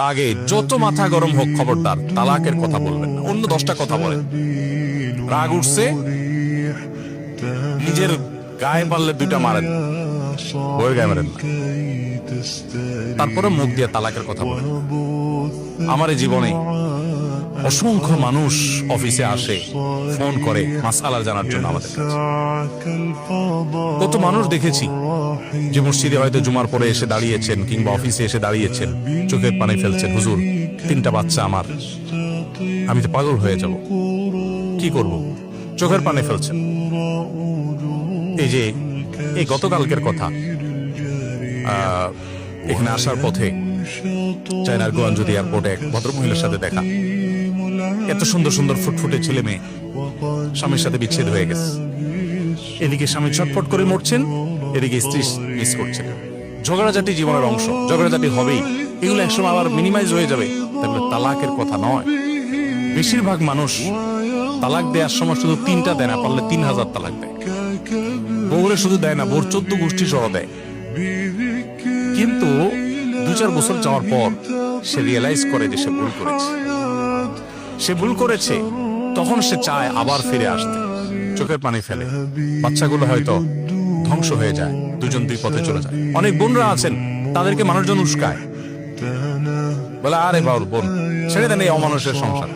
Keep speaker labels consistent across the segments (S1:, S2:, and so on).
S1: রাগে যত মাথা গরম হোক খবরদার, তালাকের কথা বলবেন না। অন্য দশটা কথা বলেন। রাগ উঠছে, নিজের গায়ে পারলে দুইটা মারেন। বইয়ের গায়ে মারেন তারপরে মুখ দিয়ে তালাকের কথা বলেন। আমার জীবনে অসংখ্য মানুষ অফিসে আসে, ফোন করে মাসালা জানার জন্য আমাদের কত মানুষ দেখেছি যে মসজিদে হয়তো জুমার পরে এসে দাঁড়িয়েছেন কিংবা অফিসে এসে দাঁড়িয়েছেন, চোখের পানি ফেলছেন, হুজুর, তিনটা বাচ্চা আমার, আমি তো পাগল হয়ে যাব, কি করব? চোখের পানি ফেলছেন। এই যে, এই গতকালকের কথা এখানে আসার পথে চায়নার গোয়াঞ্জুদি এয়ারপোর্টে এক ভদ্রমহিলার সাথে দেখা। এত সুন্দর সুন্দর ফুটফুটে ছেলে মেয়ে। স্বামীর সাথে বিচ্ছেদ হয়ে গেছে। এদিকে স্বামী ছটফট করে মরছেন, এদিকে স্ত্রী মিস করছেন। ঝগড়াঝাটি জীবনের অংশ, ঝগড়াঝাটি হবেই। এগুলো একসময় আবার মিনিমাইজ হয়ে যাবে। তাহলে তালাকের কথা নয়। বেশিরভাগ মানুষ তালাক দেওয়ার সময় শুধু তিনটা দেয় না, পারলে তিন হাজার তালাক দেয়। বউরে শুধু দেয় না, বোর চোদ্দ গোষ্ঠী সহ দেয়। কিন্তু দু চার বছর যাওয়ার পর সে রিয়েলাইজ করে যে সে ভুল করেছে। সে ভুল করেছে, তখন সে চায় আবার ফিরে আসতে। চোখের পানি ফেলে। বাচ্চাগুলো হয়তো ধ্বংস হয়ে যায়, দুজন দুই পথে চলে যায়। অনেক বোনরা আছেন, তাদেরকে মানুষজন উস্কায়। বলে, আরে বাউল বোন, ছেড়ে দেন এই অমানুষের সংসার।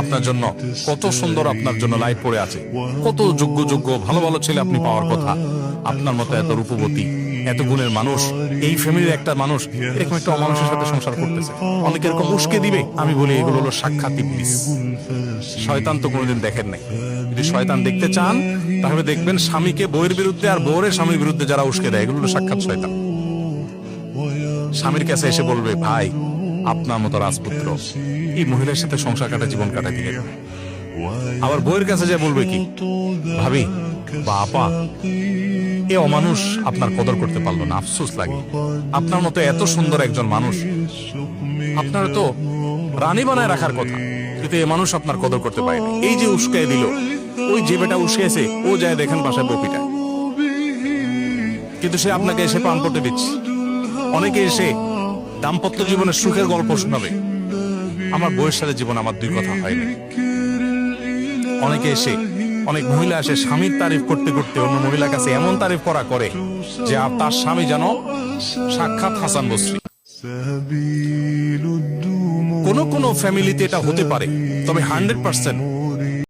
S1: আপনার জন্য কত সুন্দর আপনার জন্য লাইট পড়ে আছে। কত যোগ্য যোগ্য, ভালো ভালো ছেলে আপনি পাওয়ার কথা। আপনার মতো এত রূপবতী এত গুণের মানুষ, এই ফ্যামিলির একটা মানুষ, এরকম একটা অমানুষের সাথে সংসার করতেছে। অনেকে এরকম উস্কে দিবে। আমি বলি, এগুলো হলো সাক্ষাৎ ইবলিস। শয়তান তো কোনোদিন দেখেন নাই। যদি শয়তান দেখতে চান, তাহলে দেখবেন স্বামীকে বইয়ের বিরুদ্ধে আর বউয়ের স্বামীর বিরুদ্ধে যারা উস্কে দেয়, এগুলো হলো সাক্ষাৎ শয়তান। স্বামীর কাছে এসে বলবে, ভাই, আপনার মতো রাজপুত্র, এই মহিলার সাথে সংসার কাটা জীবন কাটা দিয়ে আবার বইয়ের কাছে যে বলবে কি, ভাবি বা আপা এ অমানুষ আপনার কদর করতে পারল না, আফসোস লাগে। আপনার মতো এত সুন্দর একজন মানুষ, আপনার তো রানী বানায় রাখার কথা, কিন্তু এ মানুষ আপনার কদর করতে পারেনি এই যে উস্কায় দিল, ওই যে বেটা উস্কেছে ও যায় দেখেন বাসায় বপিটা। কিন্তু সে আপনাকে এসে পান করতে দিচ্ছে। অনেকে এসে দাম্পত্য জীবনের সুখের গল্প শোনাবে। আমার বউয়ের সাথে জীবন আমার দুই কথা হয়নি অনেকে এসে অনেক মহিলা আসে স্বামীর তারিফ করতে করতে অন্য মহিলার কাছে এমন তারিফ করা করে যে আর তার স্বামী যেন সাক্ষাৎ হাসান বসরি। কোন কোন ফ্যামিলিতে এটা হতে পারে তবে হান্ড্রেড পার্সেন্ট